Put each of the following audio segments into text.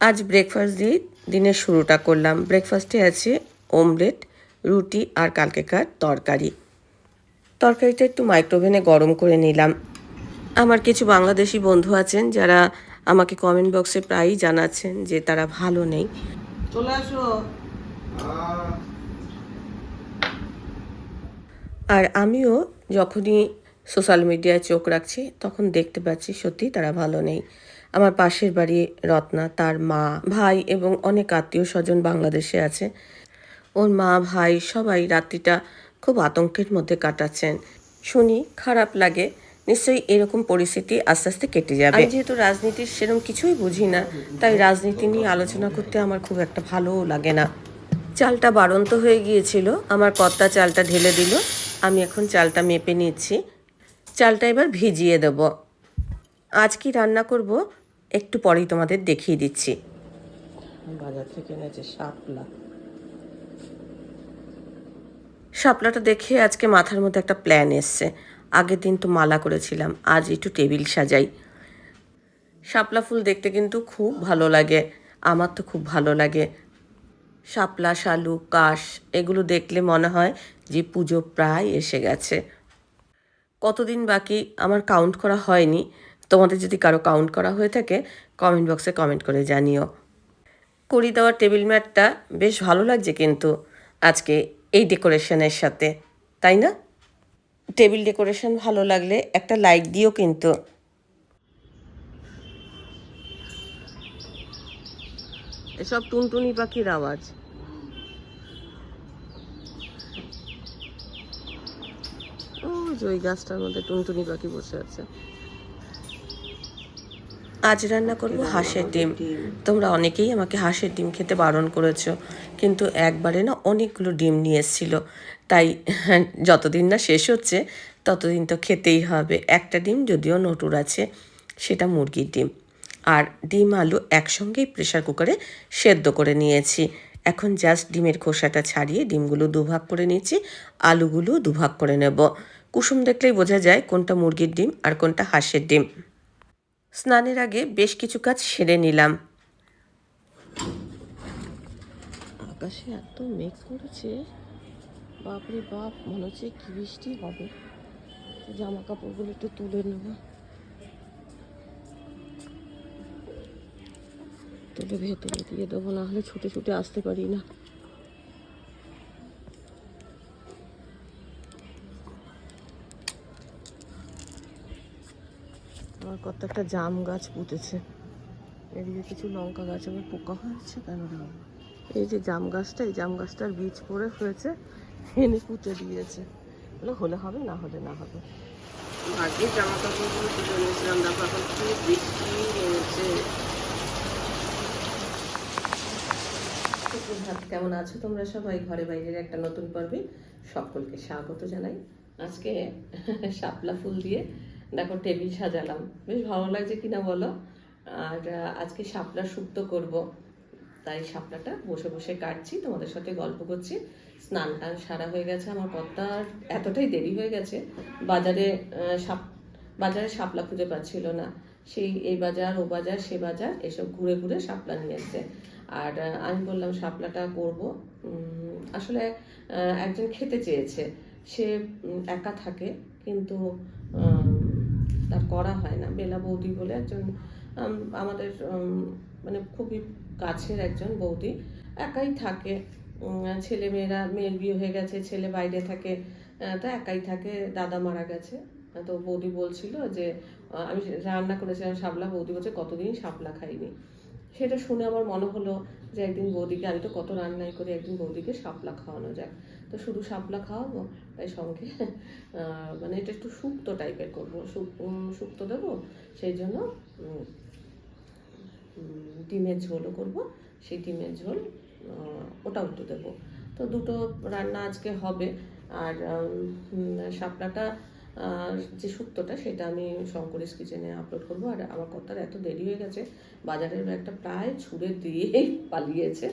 আজ ব্রেকফাস্ট দিয়ে দিনের শুরুটা করলাম। ব্রেকফাস্টে আছে ওমলেট রুটি আর কালকেকার তরকারি। তরকারিটা একটু মাইক্রোওভেনে গরম করে নিলাম। আমার কিছু বাংলাদেশি বন্ধু আছেন যারা আমাকে কমেন্ট বক্সে প্রায়ই জানাচ্ছেন যে তারা ভালো নেই। চলে আসো। আর আমিও যখনই সোশ্যাল মিডিয়ায় চোখ রাখছি তখন দেখতে পাচ্ছি সত্যি তারা ভালো নেই। আমার পাশের বাড়ি রত্না, তার মা, ভাই এবং অনেক আত্মীয় স্বজন বাংলাদেশে আছে। ওর মা, ভাই সবাই রাত্রিটা খুব আতঙ্কের মধ্যে কাটাচ্ছেন। শুনি খারাপ লাগে, নিশ্চয়ই এরকম পরিস্থিতি আস্তে আস্তে কেটে যাবে। আমি যেহেতু রাজনীতির সেরকম কিছুই বুঝি না, তাই রাজনীতি নিয়ে আলোচনা করতে আমার খুব একটা ভালোও লাগে না। চালটা বাড়ন্ত হয়ে গিয়েছিল, আমার কর্তা চালটা ঢেলে দিল, আমি এখন চালটা মেপে নিচ্ছি। চালটা এবার ভিজিয়ে দেব। আজ কি রান্না করব? একটু পরেই তোমাদের দেখিয়ে দিচ্ছি। বাজার থেকে এনেছে শাপলা। শাপলাটা দেখে আজকে মাথার মধ্যে একটা প্ল্যান এসছে। আগের দিন তো মালা করেছিলাম আজ একটু টেবিল সাজাই। শাপলা ফুল দেখতে কিন্তু খুব ভালো লাগে আমার তো খুব ভালো লাগে। শাপলা শালু কাশ এগুলো দেখলে মনে হয় যে পুজো প্রায় এসে গেছে। কতদিন বাকি আমার কাউন্ট করা হয়নি তোমাদের যদি কারও কাউন্ট করা হয়ে থাকে কমেন্ট বক্সে কমেন্ট করে জানিও। করি দেওয়ার টেবিল ম্যাটটা বেশ ভালো লাগছে কিন্তু আজকে এই ডেকোরেশনের সাথে, তাই না? টেবিল ডেকোরেশন ভালো লাগলে একটা লাইক দিও কিন্তু। এসব টুনটুনি পাখির আওয়াজ। ওই গাছটার মধ্যে টুনটুনি পাখি বসে আছে। আজ রান্না করব হাঁসের ডিম। তোমরা অনেকেই আমাকে হাঁসের ডিম খেতে বারণ করেছ, কিন্তু একবারে না অনেকগুলো ডিম নিয়ে এসেছিল। তাই যতদিন না শেষ হচ্ছে, ততদিন তো খেতেই হবে। একটা ডিম যদিও নটুর আছে, সেটা মুরগির ডিম। আর ডিম আলু একসঙ্গেই প্রেশার কুকারে সেদ্ধ করে নিয়েছি। এখন জাস্ট ডিমের খোসাটা ছাড়িয়ে ডিমগুলো দুভাগ করে নিচ্ছি আলুগুলো দুভাগ করে নেব। কুসুম দেখলেই বোঝা যায় কোনটা মুরগির ডিম আর কোনটা হাঁসের ডিম। স্নানের আগে বেশ কিছু কাজ সেরে নিলাম। আকাশে এত মেঘ করেছে। বাপরে বাপ, মনে হচ্ছে কি বৃষ্টি হবে। জামা কাপড়গুলো একটু তুলে নেব। তুলে ভেতরে দিয়ে দেবো, না হলে ছুটে ছুটে আসতে পারি না। আমার কত একটা জাম গাছ পুঁতেছে। এদিকে কিছু লঙ্কা গাছ আবার পোকা হয়েছে কেন এই যে জাম গাছটা এই জাম গাছটার বীজ পড়ে হয়েছে এনে পুঁতে দিয়েছে। বলে হলে হবে না হলে না হবে। আগে জামা কাপড়গুলো তুলে নিয়েছিলাম দেখো এখন কি বৃষ্টি নেমেছে কেমন আছো তোমরা সবাই? ঘরে বাইরের একটা নতুন পর্বে সকলকে স্বাগত জানাই। আজকে শাপলা ফুল দিয়ে দেখো টেবিল সাজালাম। বেশ ভালো লাগছে কিনা বলো? আর আজকে শাপলা শুক্তো করব। তাই শাপলাটা বসে বসে কাটছি, তোমাদের সাথে গল্প করছি। স্নান টান সারা হয়ে গেছে আমার কর্তার এতটাই দেরি হয়ে গেছে। বাজারে সাপ বাজারে শাপলা খুঁজে পাচ্ছিল না। সেই, এই বাজার, ও বাজার, সে বাজার, এসব ঘুরে ঘুরে শাপলা নিয়ে এসছে। আর আমি বললাম শাপলাটা করব। আসলে একজন খেতে চেয়েছে। সে একা থাকে, কিন্তু তার করা হয় না। বেলা বৌদি বলে একজন আমাদের মানে খুবই কাছের একজন বৌদি। একাই থাকে ছেলে মেয়েরা মেয়ের বিয়ে হয়ে গেছে, ছেলে বাইরে থাকে তো একাই থাকে, দাদা মারা গেছে। তো বৌদি বলছিল যে আমি রান্না করেছিলাম শাপলা, বৌদি বলছে কতদিন শাপলা খাইনি। সেটা শুনে আমার মনে হলো যে একদিন বৌদিকে, আমি তো কত রান্নাই করি, একদিন বৌদিকে শাপলা খাওয়ানো যায় তো শুধু শাপলা খাওয়াবো, তাই সঙ্গে মানে এটা একটু শুক্তো টাইপের করব। শুক্তো দেবো, সেই জন্য ডিমের ঝোলও করব। সেই ডিমের ঝোল ওটাও একটু দেবো। তো দুটো রান্না আজকে হবে। আর শাপলাটা যে শুক্তোটা সেটা আমি শঙ্করেশ কিচেনে আপলোড করব। আর আমার কর্তার এত দেরি হয়ে গেছে। বাজারের একটা প্রায় ছুঁড়ে দিয়েই পালিয়েছে।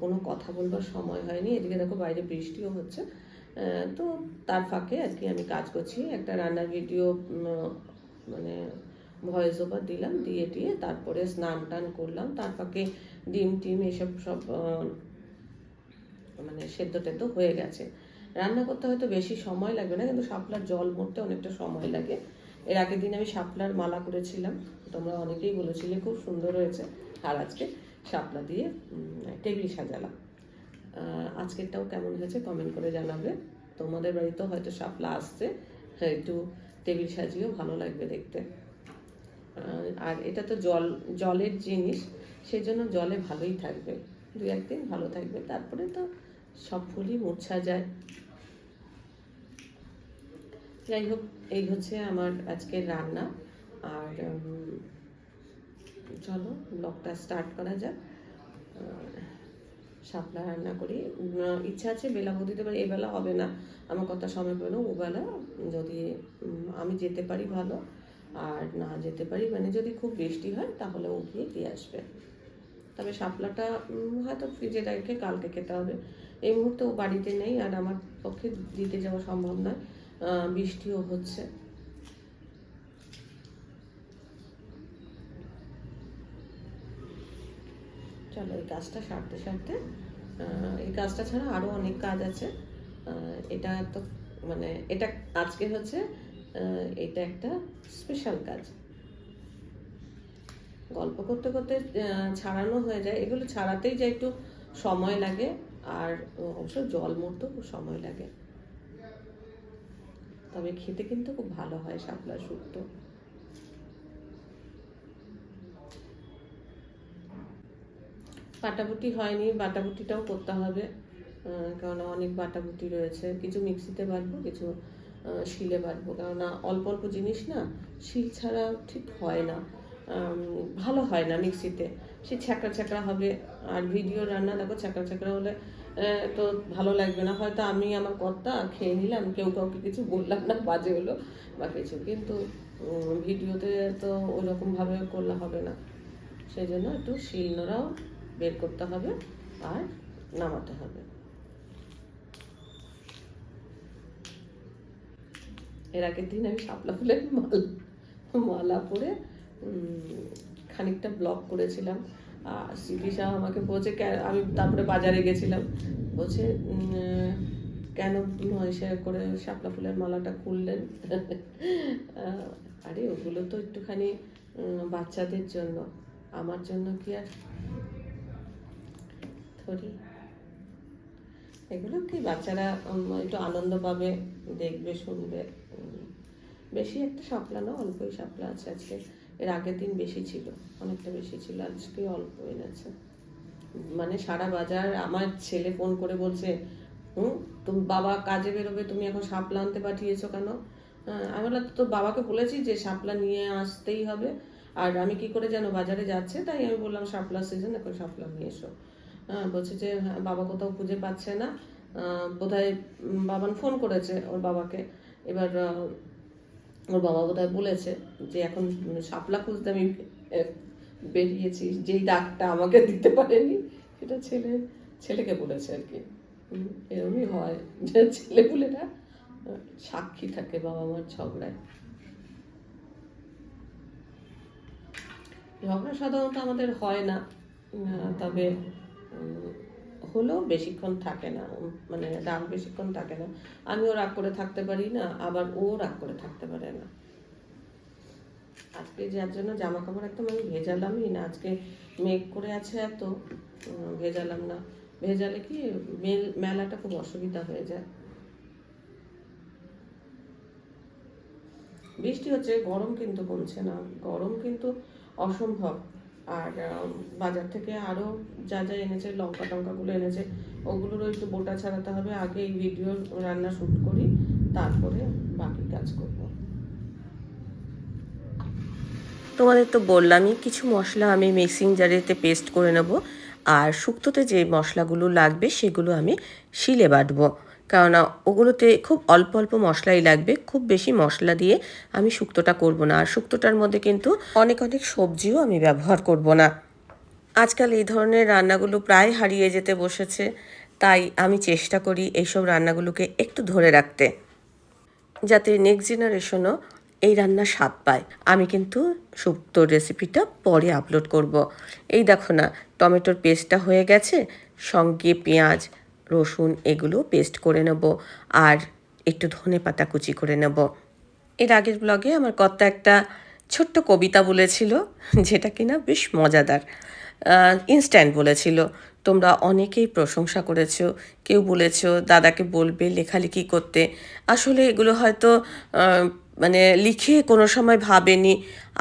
কোনো কথা বলবার সময় হয়নি। এদিকে দেখো বাইরে বৃষ্টিও হচ্ছে। তো তার ফাঁকে আর কি আমি কাজ করছি। একটা রান্নার ভিডিও মানে ভয়েস ওভার দিলাম, দিয়ে দিয়ে তারপরে স্নান টান করলাম। তার ফাঁকে ডিম টিম এসব সব মানে সেদ্ধ টেদ্ধ হয়ে গেছে। রান্না করতে হয়তো বেশি সময় লাগবে না, কিন্তু শাপলার জল মরতে অনেকটা সময় লাগে। এর আগের দিন আমি শাপলার মালা করেছিলাম। তোমরা অনেকেই বলেছিলে, খুব সুন্দর হয়েছে। আর আজকে শাপলা দিয়ে টেবিল সাজালাম। আজকেরটাও কেমন হয়েছে কমেন্ট করে জানাবে। তোমাদের বাড়িতেও হয়তো শাপলা আসছে হ্যাঁ, একটু টেবিল সাজিয়েও ভালো লাগবে দেখতে। আর এটা তো জল জলের জিনিস সেই জন্য জলে ভালোই থাকবে। দু একদিন ভালো থাকবে তারপরে তো সব ফুলই মূর্ছা যায়। যাই হোক এই হচ্ছে আমার আজকের রান্না। আর চলো ব্লগটা স্টার্ট করা যাক। শাপলা রান্না করি। ইচ্ছা আছে বেলা বদিতে পারি এবেলা হবে না। আমার কথা সময় পেল ওবেলা যদি আমি যেতে পারি ভালো, আর না যেতে পারি মানে যদি খুব বৃষ্টি হয়, তাহলে ও গিয়ে দিয়ে আসবে। তবে শাপলাটা হয়তো ফ্রিজে রেখে কালকে খেতে হবে। এই মুহূর্তে ও বাড়িতে নেই, আর আমার পক্ষে দিতে যাওয়া সম্ভব নয়। বৃষ্টিও হচ্ছে। চলো এই কাজটা সারতে সারতে এই কাজটা ছাড়া আরও অনেক কাজ আছে। এটা তো মানে এটা আজকে হচ্ছে এটা একটা স্পেশাল কাজ। গল্প করতে করতে ছাড়ানো হয়ে যায়। এগুলো ছাড়াতেই যা একটু সময় লাগে, আর অবশ্য জল মরতেও খুব সময় লাগে। তবে খেতে কিন্তু খুব ভালো হয়, শাপলা শুক্তো। বাটাবুটি হয়নি, বাটাবুটিটাও করতে হবে কেননা অনেক বাটাবুটি রয়েছে। কিছু মিক্সিতে বাটবো, কিছু শিলে বাটবো, কেননা অল্প অল্প জিনিস না শিল ছাড়া ঠিক হয় না। ভালো হয় না মিক্সিতে। সে ছ্যাঁকড়া ছ্যাঁকড়া হবে, আর ভিডিও রান্না, দেখো ছ্যাঁকড়া ছ্যাঁকড়া হলে তো ভালো লাগবে না। হয়তো আমি আমার কর্তা খেয়ে নিলাম, কেউ কাউকে কিছু বললাম না, বাজে হলো বা কিছু। কিন্তু ভিডিওতে তো ওরকমভাবে করলে হবে না। সেই জন্য একটু শিলনোড়াও বের করতে হবে আর নামাতে হবে। এর আগের দিন আমি শাপলা ফুলের মাল, মালা পরে খানিকটা ব্লক করেছিলাম। আর সিপি শাহ আমাকে বলছে আমি তারপরে বাজারে গেছিলাম। বলছে কেন এসে করে শাপলা ফুলের মালাটা খুললেন? আরে, ওগুলো তো একটুখানি বাচ্চাদের জন্য। আমার জন্য কি আর ধরি এগুলো কি বাচ্চারা একটু আনন্দ পাবে দেখবে শুনবে বেশি একটা শাপলা না অল্পই শাপলা আছে আজকে। এর আগের দিন বেশি ছিল অনেকটা বেশি ছিল আজকে অল্প এনেছে মানে সারা বাজার আমার ছেলে ফোন করে বলছে হুম তুমি বাবা কাজে বেরোবে তুমি এখন শাপলা আনতে পাঠিয়েছো কেন? হ্যাঁ, আমি বললাম তোর বাবাকে বলেছি যে শাপলা নিয়ে আসতেই হবে। আর আমি কি করে যেন বাজারে যাচ্ছে তাই আমি বললাম শাপলা সিজন এখন শাপলা নিয়ে এসো। বলছে যে হ্যাঁ, বাবা কোথাও খুঁজে পাচ্ছে না। বোধহয় বাবান ফোন করেছে ওর বাবাকে। এবার ওর বাবা বোধহয় বলেছে যে এখন শাপলা খুঁজতে আমি বেরিয়েছি যেই ডাকটা আমাকে দিতে পারেনি সেটা ছেলে ছেলেকে বলেছে আর কি। এরমই হয়। যে ছেলেপুলেরা আহ, সাক্ষী থাকে বাবা মার ঝগড়ায়। ঝগড়া সাধারণত আমাদের হয় না তবে হলেও বেশিক্ষণ থাকে না মানে রাগ বেশিক্ষণ থাকে না। আমিও রাগ করে থাকতে পারি না, আবার ও রাগ করে থাকতে পারে না। আজকে যার জন্য জামা কাপড় একদম আমি ভেজালামই না, আজকে মেঘ করে আছে এত ভেজালাম না। ভেজালে কি মেল- মেলাটা খুব অসুবিধা হয়ে যায়। বৃষ্টি হচ্ছে, গরম কিন্তু কমছে না, গরম কিন্তু অসম্ভব। আর বাজার থেকে আরও যা যা এনেছে, লঙ্কা টঙ্কাগুলো এনেছে, ওগুলোরও একটু বোটা ছাড়াতে হবে। আগে এই ভিডিও রান্না শ্যুট করি, তারপরে বাকি কাজ করব। তোমাদের তো বললামই, কিছু মশলা আমি মিক্সিং জারেতে পেস্ট করে নেব। আর শুক্তোতে যে মশলাগুলো লাগবে, সেগুলো আমি শিলে বাটবো। কেননা ওগুলোতে খুব অল্প অল্প মশলাই লাগবে। খুব বেশি মশলা দিয়ে আমি শুক্তোটা করব না। আর শুক্তোটার মধ্যে কিন্তু অনেক অনেক সবজিও আমি ব্যবহার করব না। আজকাল এই ধরনের রান্নাগুলো প্রায় হারিয়ে যেতে বসেছে। তাই আমি চেষ্টা করি এইসব রান্নাগুলোকে একটু ধরে রাখতে, যাতে নেক্সট জেনারেশনও এই রান্না স্বাদ পায়। আমি কিন্তু শুক্তোর রেসিপিটা পরে আপলোড করব। এই দেখো না, টমেটোর পেস্টটা হয়ে গেছে, সঙ্গে পেঁয়াজ রসুন এগুলো পেস্ট করে নেব আর একটু ধনে পাতা কুচি করে নেব। এর আগের ব্লগে আমার কর্তা একটা ছোট্ট কবিতা বলেছিল, যেটা কিনা বেশ মজাদার। ইনস্ট্যান্ট বলেছিল, তোমরা অনেকেই প্রশংসা করেছ, কেউ বলেছ দাদাকে বলবে লেখালেখি করতে। আসলে এগুলো হয়তো মানে লিখে কোনো সময় ভাবেনি।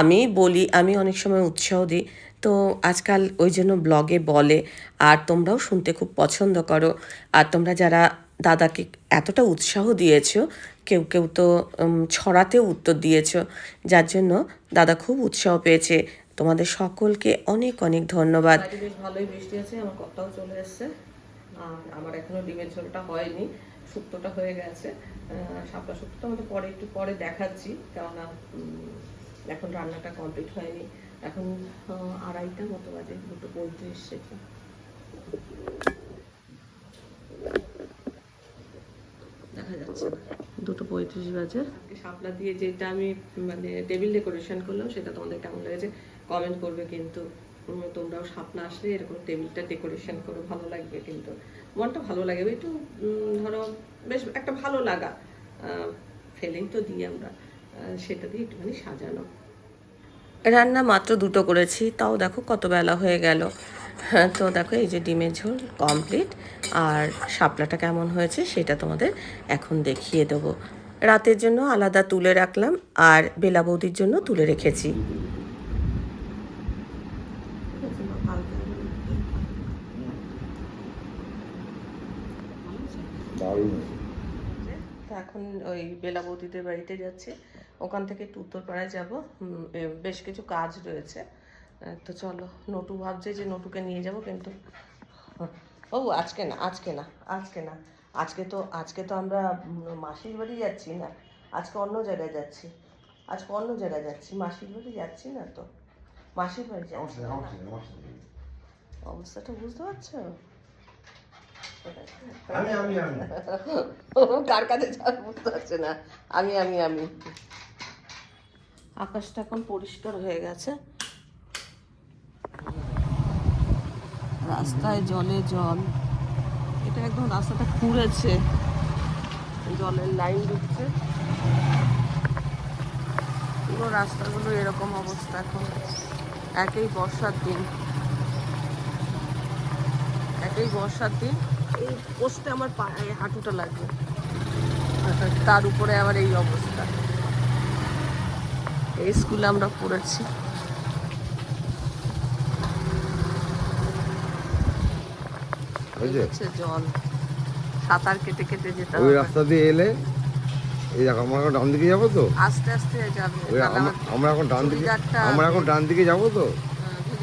আমি বলি, আমি অনেক সময় উৎসাহ দিই। তো আজকাল ওই জন্য ব্লগে বলে, আর তোমরাও শুনতে খুব পছন্দ করো। আর তোমরা যারা দাদাকে এতটা উৎসাহ দিয়েছ, কেউ কেউ তো ছড়াতেও উত্তর দিয়েছ, যার জন্য দাদা খুব উৎসাহ পেয়েছে। তোমাদের সকলকে অনেক অনেক ধন্যবাদ। বেশ ভালোই বৃষ্টি আছে, আমার কর্তাও চলে এসছে। আমার এখনও ডিমের ঝোলটা হয়নি, শুক্তোটা হয়ে গেছে। শাপলা শুক্তো আমাদের পরে, একটু পরে দেখাচ্ছি, কেননা এখন রান্নাটা কমপ্লিট হয়নি। এখন আড়াইটা মতো বাজে দুটো পঁয়ত্রিশ সেটা দেখা যাচ্ছে দুটো পঁয়ত্রিশ বাজে। শাপলা দিয়ে যেটা আমি মানে টেবিল ডেকোরেশন করলাম সেটা তোমাদের কেমন লেগেছে কমেন্ট করবে কিন্তু তোমরাও শাপলা আসলে এরকম টেবিলটা ডেকোরেশন করো ভালো লাগবে কিন্তু। মনটা ভালো লাগে একটু ধরো বেশ একটা ভালো লাগা ফেলেই তো দিই আমরা সেটা দিয়ে একটুখানি সাজানো। রান্না মাত্র দুটো করেছি তাও দেখো কত বেলা হয়ে গেল। হ্যাঁ, তো দেখো এই যে ডিমের ঝোল কমপ্লিট আর শাপলাটা কেমন হয়েছে সেটা তোমাদের এখন দেখিয়ে দেবো। রাতের জন্য আলাদা তুলে রাখলাম আর বেলা বৌদির জন্য তুলে রেখেছি। এখন ওই বেলা বৌদিদের বাড়িতে যাচ্ছি। ওখান থেকে একটু উত্তরপাড়ায় যাব। বেশ কিছু কাজ রয়েছে। তো চলো নটু ভাবছে যে নটুকে নিয়ে যাব কিন্তু ও আজকে না আজকে না আজকে না। আজকে তো আজকে তো আমরা মাসির বাড়ি যাচ্ছি না। আজকে অন্য জায়গায় যাচ্ছি। আজকে অন্য জায়গায় যাচ্ছি। মাসির বাড়ি যাচ্ছি না তো? মাসির বাড়ি যাচ্ছি। অবস্থাটা বুঝতে পারছ? আমি আমি আমি। কার কাছে যাওয়ার বুঝতে পারছে না? আমি আমি আমি। আকাশটা এখন পরিষ্কার হয়ে গেছে। রাস্তায় জলে জল। এটা একদম রাস্তাটা খুঁড়েছে জলের লাইন ঢুকছে পুরো রাস্তাগুলো এরকম অবস্থা এখন। একই বর্ষার দিন। একই বর্ষার দিন। এই পোস্টে আমার হাঁটুটা লাগবে। তার উপরে আবার এই অবস্থা। এই স্কুলে আমরা পড়েছি। জল। সাঁতার কেটে কেটে যেতে ওই রাস্তা দিয়ে এলে এই দেখো আমরা এখন ডান দিকে যাব তো? আস্তে আস্তে যাবে। আমরা- এখন ডান দিকে আমরা এখন ডান দিকে যাব তো?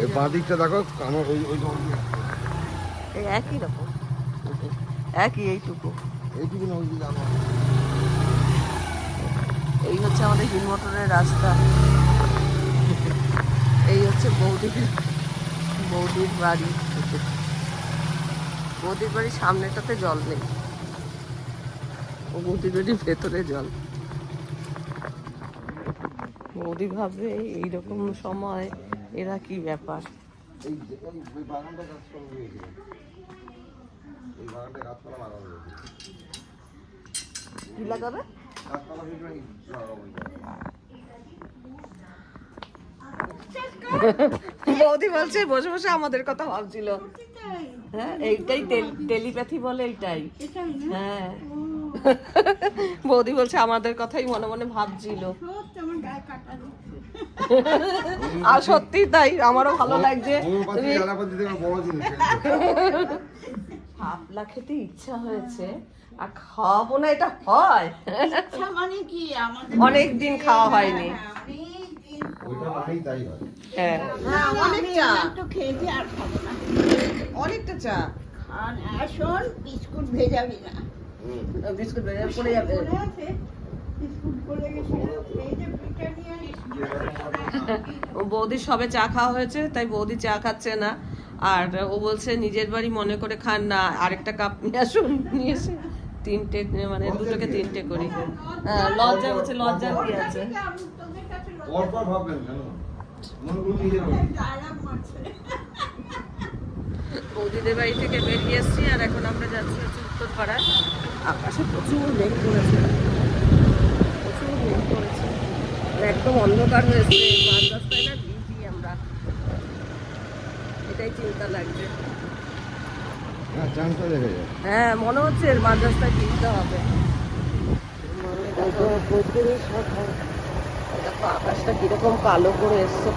এই। বাঁ দিকটা দেখো আমার ওই ওই একই রকম। একই এইটুকু। এইটুকু না এই হচ্ছে আমাদের হিল মোটরের রাস্তা। এই হচ্ছে বৌদির বৌদির বাড়ি। বৌদির বাড়ির সামনেটাতে জল নেই। ও বৌদির বাড়ির ভেতরে জল। বৌদি ভাববে এইরকম সময় এরা কি ব্যাপার? এই এই বাগানটা গাছপালা কি লাগাবে? গাছপালা লাগাবো বৌদি বলছে বসে বসে আমাদের কথা ভাবছিল। হ্যাঁ এইটাই টেলিপ্যাথি বলে এইটাই। হ্যাঁ। বৌদি বলছে আমাদের কথাই মনে মনে ভাবছিল। আর সত্যি তাই আমারও ভালো লাগছে। শাপলা খেতে ইচ্ছা হয়েছে। আর খাওয়াবো না এটা হয়। ইচ্ছা মানে কি? আমাদের অনেক দিন খাওয়া হয়নি। অনেকদিন ওইটা মানেই তাই হয়। হ্যাঁ। হ্যাঁ, অনেক চা। একটু খেয়েছি আর খাব না। অনেকটা চা। আর আসুন বিস্কুট ভেজাবি না। বিস্কুট পড়ে যাবে। বৌদির সবে চা খাওয়া হয়েছে তাই বৌদি চা খাচ্ছে না। আর ও বলছে নিজের বাড়ি মনে করে খান না আরেকটা কাপ নিয়ে আসুন। নিয়ে এসে তিনটে মানে দুটোকে তিনটে করি। হ্যাঁ লজ্জা হচ্ছে লজ্জা কি আছে? মনে। বৌদিদের বাড়ি থেকে বেরিয়ে এসেছি আর এখন আমরা যাচ্ছি হচ্ছে উত্তরপাড়ায়। আকাশে প্রচুর মেঘ পড়েছে প্রচুর মেঘ পড়েছে একদম অন্ধকার হয়েছে মাঝ রাস্তায় না ভিজি আমরা এটাই চিন্তা লাগছে। হ্যাঁ হ্যাঁ মনে হচ্ছে এর মাঝ রাস্তায় কিনতে হবে আকাশটা কীরকম কালো করে এসছে।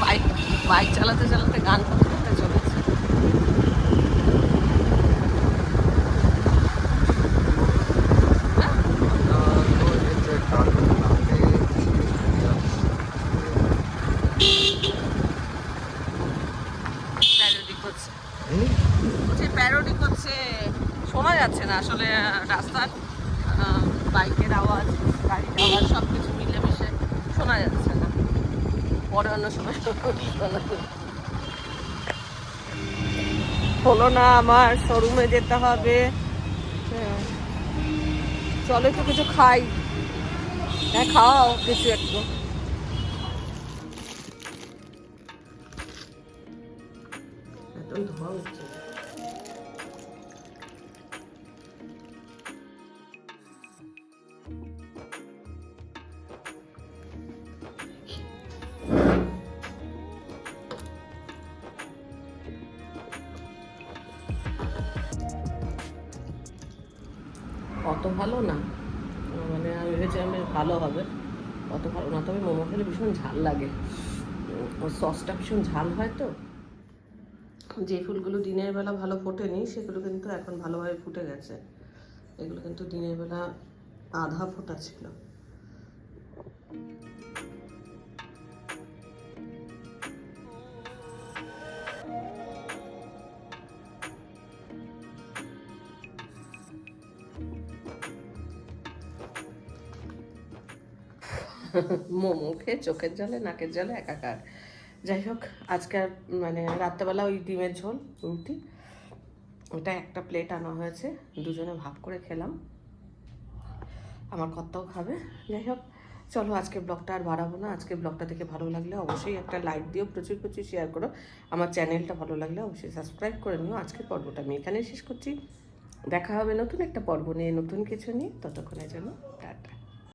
বাইক বাইক চালাতে চালাতে গান করতে করতে চলেছে প্যারোডি করছে বলছি প্যারোডি করছে শোনা যাচ্ছে না আসলে আহ, রাস্তার আহ, বাইকের আওয়াজ গাড়ির আওয়াজ সব কিছু মিলেমিশে শোনা যাচ্ছে না পরে অন্য সময় শোনা যাবে। হলো না আমার শোরুমে যেতে হবে। হ্যাঁ। চলো একটু কিছু খাই। হ্যাঁ খাও কিছু একটু। অত ভালো না। মানে আমি ভেবেছিলাম ভালো হবে। অত ভালো না, তবে মোমো খেলে ভীষণ ঝাল লাগে। ওর সসটা ভীষণ ঝাল হয় তো। যে ফুলগুলো দিনের বেলা ভালো ফোটেনি, সেগুলো কিন্তু এখন ভালোভাবে ফুটে গেছে। এগুলো কিন্তু দিনের বেলা আধা ফোটা ছিল। মোমো খেয়ে চোখের জলে, নাকের জলে, একাকার। যাই হোক, আজকে মানে রাত্রেবেলা ওই ডিমের ঝোল, রুটি, ওটা একটা প্লেট আনা হয়েছে, দুজনে ভাগ করে খেলাম। আমার কর্তাও খাবে। যাই হোক, চলো আজকে ব্লগটা আর বাড়াবো না। আজকে ব্লগটা দেখে ভালো লাগলে অবশ্যই একটা লাইক দিও, প্রচুর প্রচুর শেয়ার করো। আমার চ্যানেলটা ভালো লাগলে অবশ্যই সাবস্ক্রাইব করে নিও। আজকের পর্বটা আমি এখানেই শেষ করছি। দেখা হবে নতুন একটা পর্ব নিয়ে, নতুন কিছু নিয়ে। ততক্ষণের জন্য